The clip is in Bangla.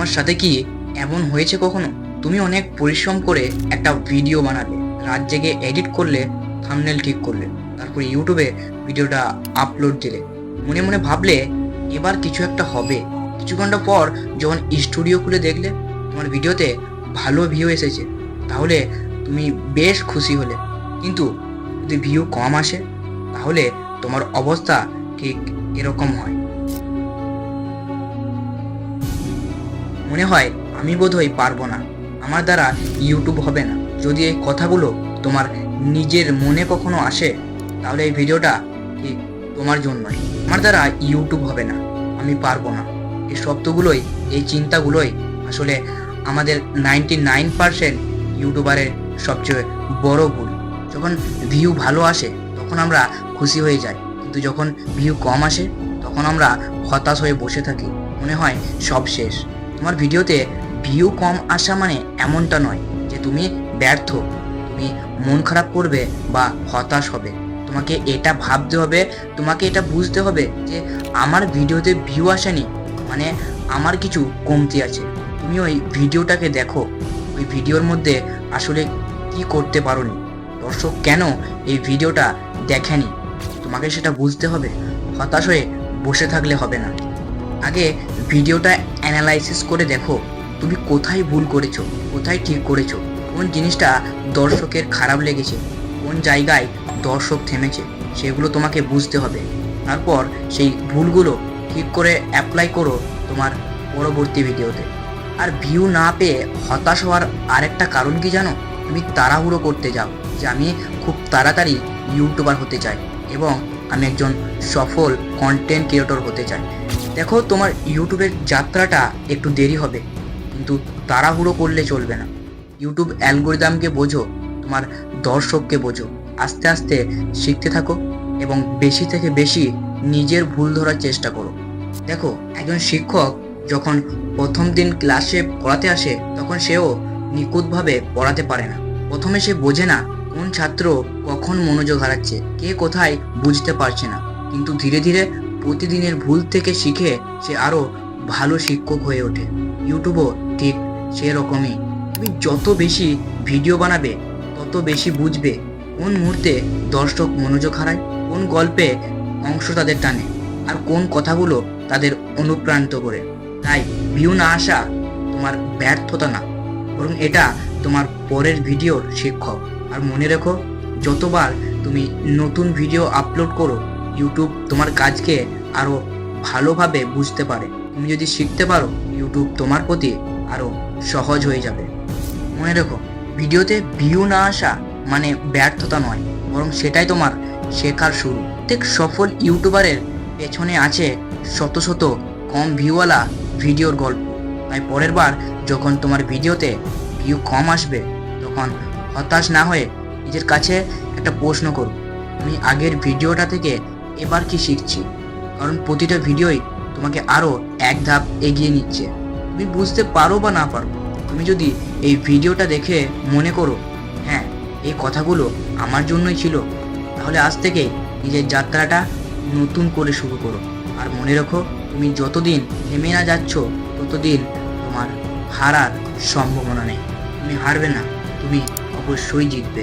তোমার সাথে কি এমন হয়েছে কখনো? তুমি অনেক পরিশ্রম করে একটা ভিডিও বানালে, রাত জেগে এডিট করলে থামনেল ঠিক করলে, তারপর ইউটিউবে ভিডিওটা আপলোড দিলে। মনে মনে ভাবলে, এবার কিছু একটা হবে। কিছু ঘণ্টা পর যখন স্টুডিও খুলে দেখলে, তোমার ভিডিওতে ভালো ভিউ এসেছে। তাহলে তুমি বেশ খুশি হলে। কিন্তু যদি ভিউ কম আসে, তাহলে তোমার অবস্থা ঠিক এরকম হয়। মনে হয় আমি বোধহয় পারব না। আমার দ্বারা ইউটিউব হবে না। যদি এই কথাগুলো তোমার নিজের মনে কখনো আসে, তাহলে এই ভিডিওটা ঠিক তোমার জন্যই? আমার দ্বারা ইউটিউব হবে না। আমি পারব না। এই শব্দগুলোই, এই চিন্তাগুলোই আসলে আমাদের নাইনটি নাইন পার্সেন্ট ইউটিউবারের সবচেয়ে বড় ভুল। যখন ভিউ ভালো আসে, তখন আমরা খুশি হয়ে যাই। কিন্তু যখন ভিউ কম আসে, তখন আমরা হতাশ হয়ে বসে থাকি। মনে হয় সব শেষ। তোমার ভিডিওতে ভিউ কম আসা মানে এমনটা নয় যে তুমি ব্যর্থ। তুমি মন খারাপ করবে বা হতাশ হবে। তোমাকে এটা ভাবতে হবে, তোমাকে এটা বুঝতে হবে যে আমার ভিডিওতে ভিউ আসেনি মানে আমার কিছু কমতি আছে। তুমি ওই ভিডিওটাকে দেখো। ওই ভিডিওর মধ্যে আসলে কি করতে পারোনি? দর্শক কেন এই ভিডিওটা দেখেনি? তোমাকে সেটা বুঝতে হবে। হতাশ হয়ে বসে থাকলে হবে না। আগে ভিডিওটা অ্যানালাইসিস করে দেখো, তুমি কোথায় ভুল করেছ, কোথায় ঠিক করেছ, কোন জিনিসটা দর্শকের খারাপ লেগেছে, কোন জায়গায় দর্শক থেমেছে, সেগুলো তোমাকে বুঝতে হবে। তারপর সেই ভুলগুলো ঠিক করে অ্যাপ্লাই করো তোমার পরবর্তী ভিডিওতে। আর ভিউ না পেয়ে হতাশ হওয়ার আরেকটা কারণ কি জানো? তুমি তাড়াহুড়ো করতে যাও, যে আমি খুব তাড়াতাড়ি ইউটিউবার হতে চাই এবং আমি একজন সফল কন্টেন্ট ক্রিয়েটর হতে চাই। দেখো তোমার ইউটিউবের যাত্রাটা একটু দেরি হবে, কিন্তু তাড়াহুড়ো করলে চলবে না। ইউটিউব অ্যালগোরিদমকে বোঝো, তোমার দর্শককে বোঝো। আস্তে আস্তে শিখতে থাকো এবং বেশি থেকে বেশি নিজের ভুল ধরার চেষ্টা করো। দেখো, একজন শিক্ষক যখন প্রথম দিন ক্লাসে পড়াতে আসে, তখন সেও নিখুঁতভাবে পড়াতে পারে না। প্রথমে সে বোঝে না কোন ছাত্র কখন মনোযোগ হারাচ্ছে, কে কোথায় বুঝতে পারছে না। কিন্তু ধীরে ধীরে প্রতিদিনের ভুল থেকে শিখে সে আরও ভালো শিক্ষক হয়ে ওঠে। ইউটিউবও ঠিক সেরকমই। তুমি যত বেশি ভিডিও বানাবে, তত বেশি বুঝবে কোন মুহূর্তে দর্শক মনোযোগ হারায়, কোন গল্পে অংশ তাদের টানে, আর কোন কথাগুলো তাদের অনুপ্রাণিত করে। তাই ভিউ না আসা তোমার ব্যর্থতা না, বরং এটা তোমার পরের ভিডিওর শিক্ষক। আর মনে রেখো, যতবার তুমি নতুন ভিডিও আপলোড করো ইউটিউব তোমার কাজকে আরও ভালোভাবে বুঝতে পারে। তুমি যদি শিখতে পারো ইউটিউব তোমার প্রতি আরও সহজ হয়ে যাবে। মনে রেখো, ভিডিওতে ভিউ না আসা মানে ব্যর্থতা নয়, বরং সেটাই তোমার শেখার শুরু। প্রত্যেক সফল ইউটিউবারের পেছনে আছে শত শত কম ভিউওয়ালা ভিডিওর গল্প। তাই পরের বার যখন তোমার ভিডিওতে ভিউ কম আসবে, তখন হতাশ না হয়ে নিজের কাছে একটা প্রশ্ন করো, আমি আগের ভিডিওটা থেকে এবার কি শিখছি? কারণ প্রতিটা ভিডিওই তোমাকে আরও এক ধাপ এগিয়ে নিচ্ছে। তুমি বুঝতে পারো বা না পারো, তুমি যদি এই ভিডিওটা দেখে মনে করো হ্যাঁ এই কথাগুলো আমার জন্যই ছিল, তাহলে আজ থেকে নিজের যাত্রাটা নতুন করে শুরু করো। আর মনে রেখো, তুমি যতদিন থেমে না যাচ্ছ, ততদিন তোমার হারার সম্ভাবনা নেই। তুমি হারবে না, তুমি অবশ্যই জিতবে।